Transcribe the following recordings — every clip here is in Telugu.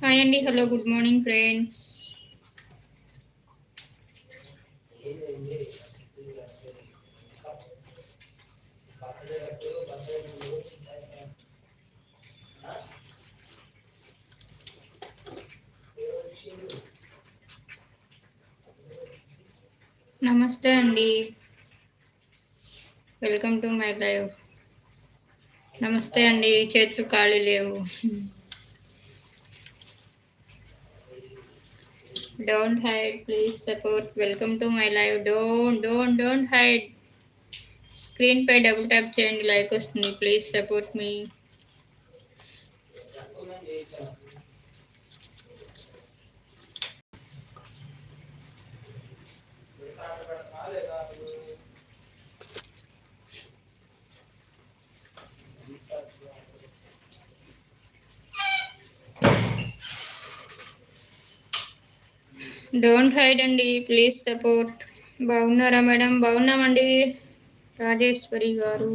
హాయ్ అండి హలో గుడ్ మార్నింగ్ ఫ్రెండ్స్ నమస్తే అండి వెల్కమ్ టు మై లైవ్ నమస్తే అండి చేతులు ఖాళీ లేవు don't hide please support welcome to my live don't don't don't hide screen pi double tap చేయండి లైక్ వస్తుంది please support me Don't hide అండి ప్లీజ్ సపోర్ట్. బాగున్నారా మేడం? బాగున్నామండి. రాజేశ్వరి గారు.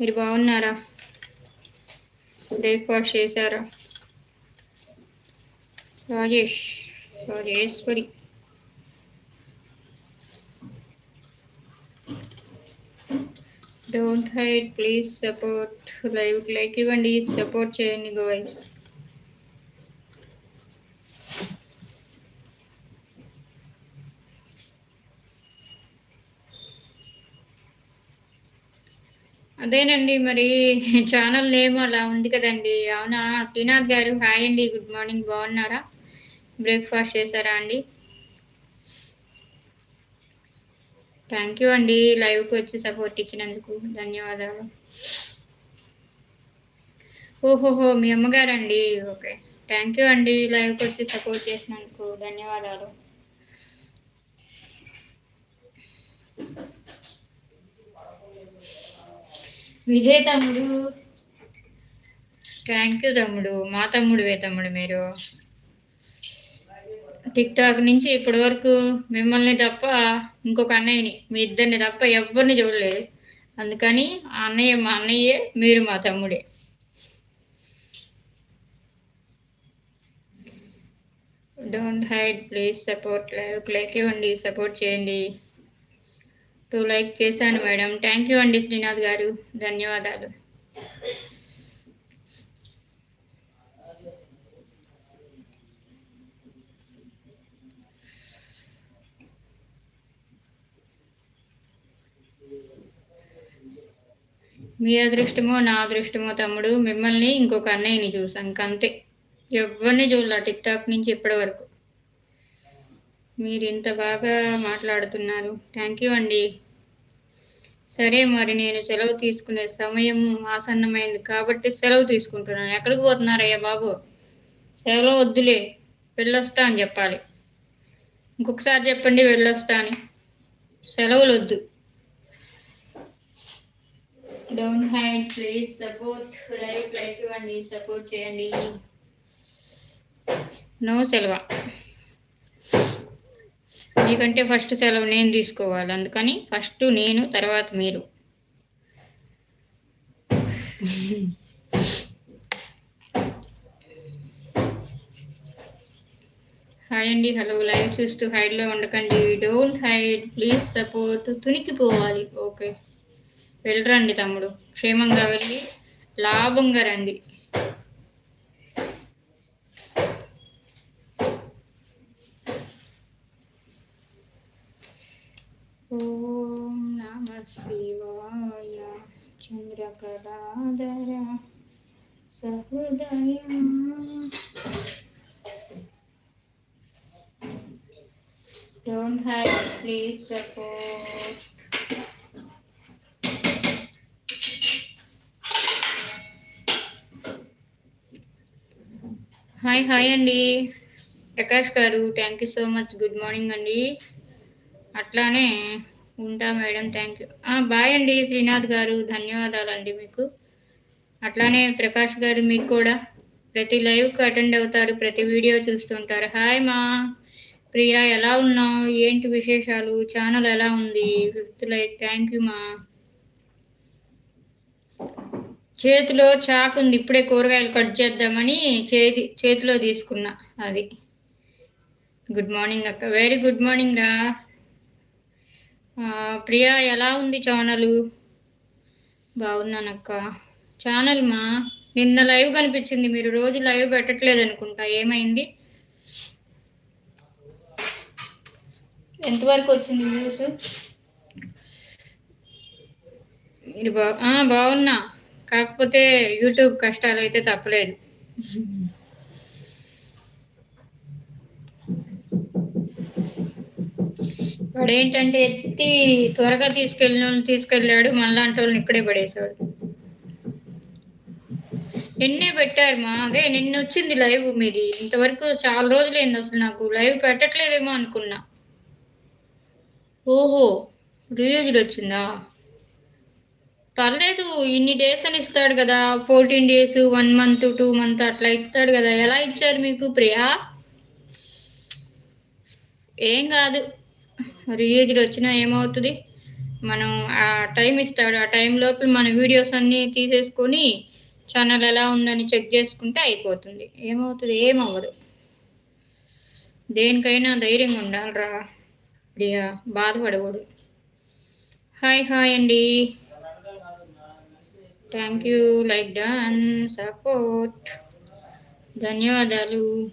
మీరు బాగున్నారా? బ్రేక్ఫాస్ట్ చేశారా? Rajesh Rajeshwari. Don't hide please support. Live like ఇవ్వండి సపోర్ట్ చేయండి గోవైస్ అదేనండి మరి ఛానల్ నేమ్ అలా ఉంది కదండి. అవునా? శ్రీనాథ్ గారు హాయ్ అండి. Good morning. బాగున్నారా? బ్రేక్ఫాస్ట్ చేశారా అండి? థ్యాంక్ యూ అండి. లైవ్కి వచ్చి సపోర్ట్ ఇచ్చినందుకు ధన్యవాదాలు. ఓహోహో మీ అమ్మగారండి. ఓకే. థ్యాంక్ యూ అండి. లైవ్కి వచ్చి సపోర్ట్ చేసినందుకు ధన్యవాదాలు. విజయ్ తమ్ముడు. థ్యాంక్ యూ తమ్ముడు మా తమ్ముడువే తమ్ముడు మీరు. టిక్ టాక్ నుంచి ఇప్పటి వరకు మిమ్మల్ని తప్ప ఇంకొక అన్నయ్యని మీ ఇద్దరిని తప్ప ఎవరిని చూడలేదు. అందుకని ఆ అన్నయ్య మా అన్నయ్యే మీరు మా తమ్ముడే. Don't hide please support like ఇవ్వండి సపోర్ట్ చేయండి. టూ లైక్ చేశాను మేడం. థ్యాంక్ యూ అండి శ్రీనాథ్ గారు. ధన్యవాదాలు. మీ అదృష్టమో నా అదృష్టమో తమ్ముడు మిమ్మల్ని ఇంకొక అన్నయ్యని చూసాం ఇంకంతే ఎవరిని చూడాల టిక్ టాక్ నుంచి ఇప్పటి వరకు. మీరు ఇంత బాగా మాట్లాడుతున్నారు. థ్యాంక్ యూ అండి. సరే మరి నేను సెలవు తీసుకునే సమయం ఆసన్నమైంది కాబట్టి సెలవు తీసుకుంటున్నాను. ఎక్కడికి పోతున్నారయ్యా బాబు? సెలవు వద్దులే వెళ్ళొస్తా అని చెప్పాలి. ఇంకొకసారి చెప్పండి వెళ్ళొస్తా అని. సెలవులు వద్దు. Don't hide please support like like ఇవ్వండి సపోర్ట్ చేయండి. నో సెలవ. మీకంటే ఫస్ట్ సెలవు నేను తీసుకోవాలి. అందుకని ఫస్ట్ నేను తర్వాత మీరు. హాయ్ అండి. హలో. లైవ్ చూస్తూ హైడ్లో ఉండకండి. Don't hide. Please support. తునికిపోవాలి. Okay. వెళ్ళరండి తమ్ముడు. క్షేమంగా వెళ్ళి లాభంగా రండి ఓం నమ శివాయ చంద్రకళాధర సహృదయ. Don't hide, please support. Hi hi అండి. ప్రకాష్ గారు thank you so much good morning అండి. అట్లానే ఉంటా మేడం థ్యాంక్ యూ బాయ్ అండి శ్రీనాథ్ గారు ధన్యవాదాలండి మీకు. అట్లానే ప్రకాష్ గారు మీకు కూడా ప్రతి లైవ్కి అటెండ్ అవుతారు ప్రతి వీడియో చూస్తుంటారు. హాయ్ మా. ప్రియా ఎలా ఉన్నావు? ఏంటి విశేషాలు? ఛానల్ ఎలా ఉంది? ఫిఫ్త్ లైక్ థ్యాంక్ యూ మా. చేతిలో చాకు ఉంది ఇప్పుడే కూరగాయలు కట్ చేద్దామని చేతి చేతిలో తీసుకున్నా అది. గుడ్ మార్నింగ్ అక్క. వెరీ గుడ్ మార్నింగ్ రా. ప్రియా ఎలా ఉంది ఛానల్? బాగున్నానక్క. ఛానల్ మా నిన్న లైవ్ కనిపించింది మీరు రోజు లైవ్ పెట్టట్లేదు అనుకుంటా ఏమైంది? ఎంతవరకు వచ్చింది వ్యూస్ మీరు బా బాగున్నా. కాకపోతే యూట్యూబ్ కష్టాలు అయితే తప్పలేదు. వాడు ఏంటంటే ఎత్తి త్వరగా తీసుకెళ్ళిన తీసుకెళ్ళాడు మనలాంటి వాళ్ళని ఇక్కడే పడేశాడు. నిన్నే పెట్టారు మా అదే నిన్న వచ్చింది లైవ్ మీది ఇంతవరకు చాలా రోజులైంది అసలు నాకు లైవ్ పెట్టట్లేదేమో అనుకున్నా. ఓహో రీయూజ్డ్ వచ్చిందా? పర్లేదు ఇన్ని డేస్ అని ఇస్తాడు కదా fourteen days one month two month అట్లా ఇస్తాడు కదా ఎలా ఇచ్చారు మీకు ప్రియా? ఏం కాదు. రీయూజ్డ్ వచ్చినా ఏమవుతుంది? మనం ఆ టైం ఇస్తాడు. ఆ టైం లోపల మన వీడియోస్ అన్నీ తీసేసుకొని ఛానల్ ఎలా ఉందని చెక్ చేసుకుంటే అయిపోతుంది. ఏమవుతుంది? ఏమవ్వదు. దేనికైనా ధైర్యంగా ఉండాలిరా. ప్రియా బాధపడకూడదు. హాయ్ హాయ్ అండి. Thank you. Like done support. ధన్యవాదాలు.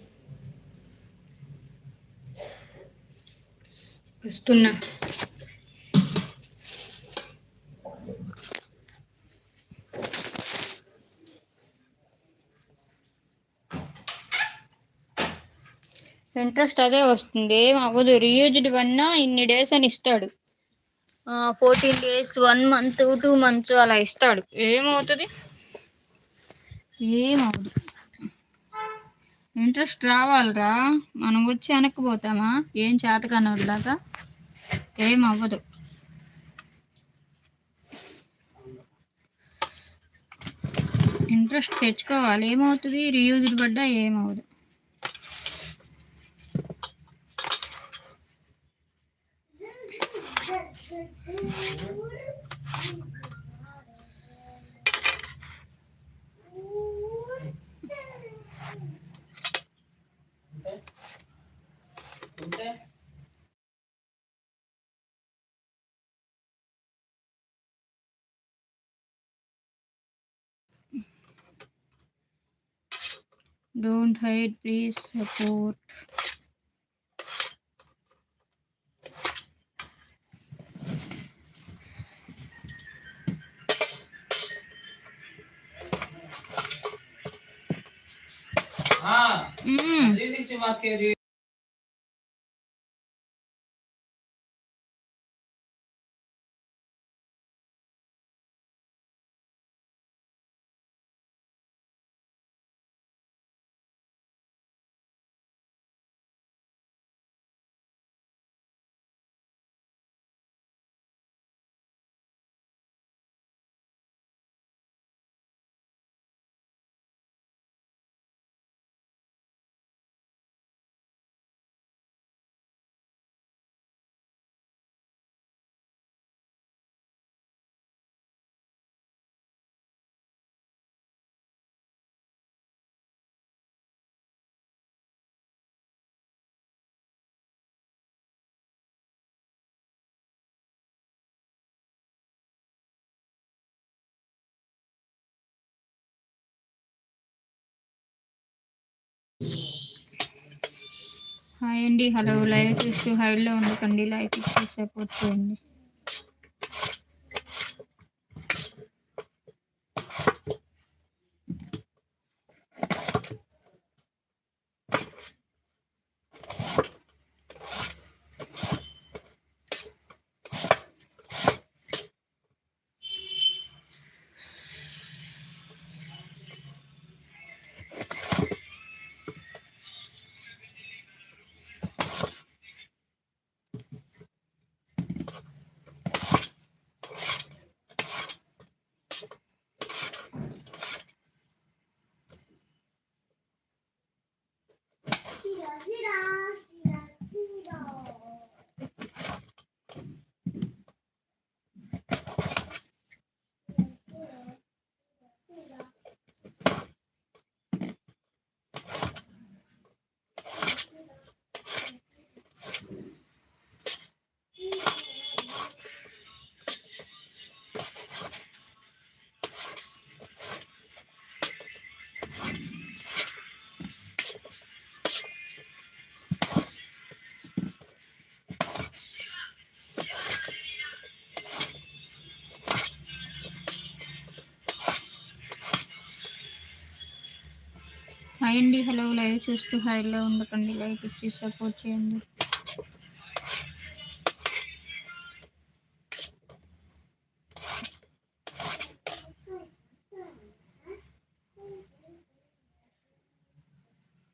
వస్తున్నా. ఇంట్రెస్ట్ అదే వస్తుంది. ఏం అవ్వదు రీయూజ్డ్ వన్నా ఇన్ని డేస్ అని ఇస్తాడు. Fourteen days one month two months అలా ఇస్తాడు. ఏమవుతుంది? ఏమవుదు. ఇంట్రెస్ట్ రావాలిరా. మనం వచ్చి వెనక్కిపోతామా ఏం చేతకనలాగా ఏం అవ్వదు. ఇంట్రెస్ట్ తెచ్చుకోవాలి. ఏమవుతుంది? రీయూజ్డ్ పడ్డా ఏమవుదు Don't hide, please support. हाँ, Mm. 360 mask హాయ్ అండి. హలో లైవ్ చూస్తూ హైడ్లో ఉండకండి. లైక్ ఇచ్చి సపోర్ట్ చేయండి. హాయ్ అండి. హలో లైవ్ చూస్తూ హైలో ఉండకండి. లైక్ ఇచ్చి సపోర్ట్ చేయండి.